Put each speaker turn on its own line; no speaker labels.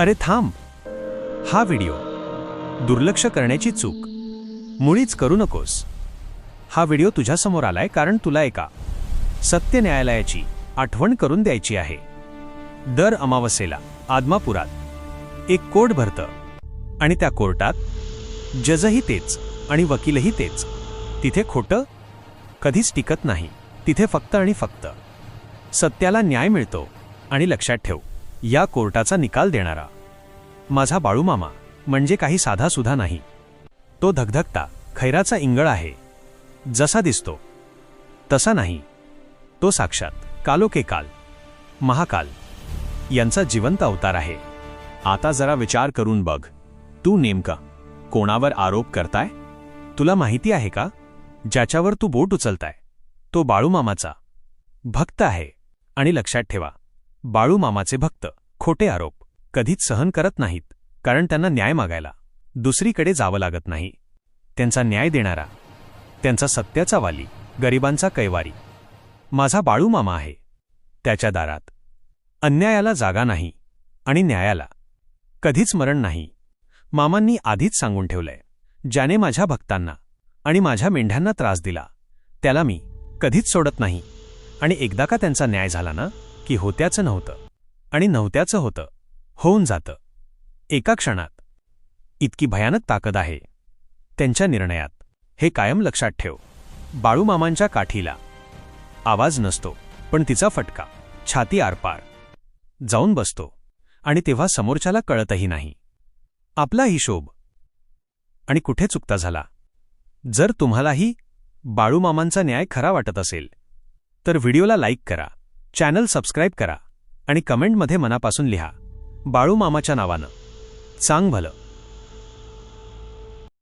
अरे थांब. हा व्हिडिओ दुर्लक्ष करण्याची चूक. मुळीच करू नकोस. हा व्हिडिओ तुझ्यासमोर आलाय कारण तुला एका सत्य न्यायालयाची आठवण करून द्यायची आहे. दर अमावस्येला आदमापुरात एक कोर्ट भरतं. आणि त्या कोर्टात जजही तेच आणि वकीलही तेच. तिथे खोटं कधीच टिकत नाही. तिथे फक्त आणि फक्त सत्याला न्याय मिळतो आणि लक्षात ठेव. या कोर्टाचा निकाल देणारा. माझा बाळूमामा म्हणजे काही साधासुधा नाही. तो धगधगता खैराचा इंगळ आहे. जसा दिसतो तसा नाही. तो साक्षात कालोके काल महाकाल यांचा जिवंत अवतार आहे. आता जरा विचार करून बघ. तू नेमका कोणावर आरोप करताय? तुला माहिती आहे का? ज्याच्यावर तू बोट उचलताय. तो बाळूमामाचा भक्त आहे. आणि लक्षात ठेवा बाळूमामाचे भक्त. खोटे आरोप. कधीच सहन करत नाहीत कारण त्यांना न्याय मागायला. दुसरीकडे जावं लागत नाही. त्यांचा न्याय देणारा. त्यांचा सत्याचा वाली गरिबांचा कैवारी. माझा बाळूमामा आहे. त्याच्या दारात. अन्यायाला जागा नाही आणि न्यायाला. कधीच मरण नाही. मामांनी आधीच सांगून ठेवलंय. ज्याने माझ्या भक्तांना आणि माझ्या मेंढ्यांना त्रास दिला त्याला मी कधीच सोडत नाही. आणि एकदा का त्यांचा न्याय झाला ना? की होत्याचं नव्हतं आणि नव्हत्याचं होतं होऊन जातं. एका क्षणात. इतकी भयानक ताकद आहे. त्यांच्या निर्णयात. हे कायम लक्षात ठेव. बाळूमामांच्या काठीला. आवाज नसतो पण तिचा फटका. छाती आरपार. जाऊन बसतो. आणि तेव्हा समोरच्याला कळतही नाही. आपला हिशोब. आणि कुठे चुकता झाला? जर तुम्हालाही बाळूमामांचा न्याय खरा वाटत असेल तर व्हिडिओला लाईक करा. चॅनल सबस्क्राईब करा आणि कमेंटमध्ये मनापासून लिहा. बाळू मामाच्या नावानं. चांग भलं.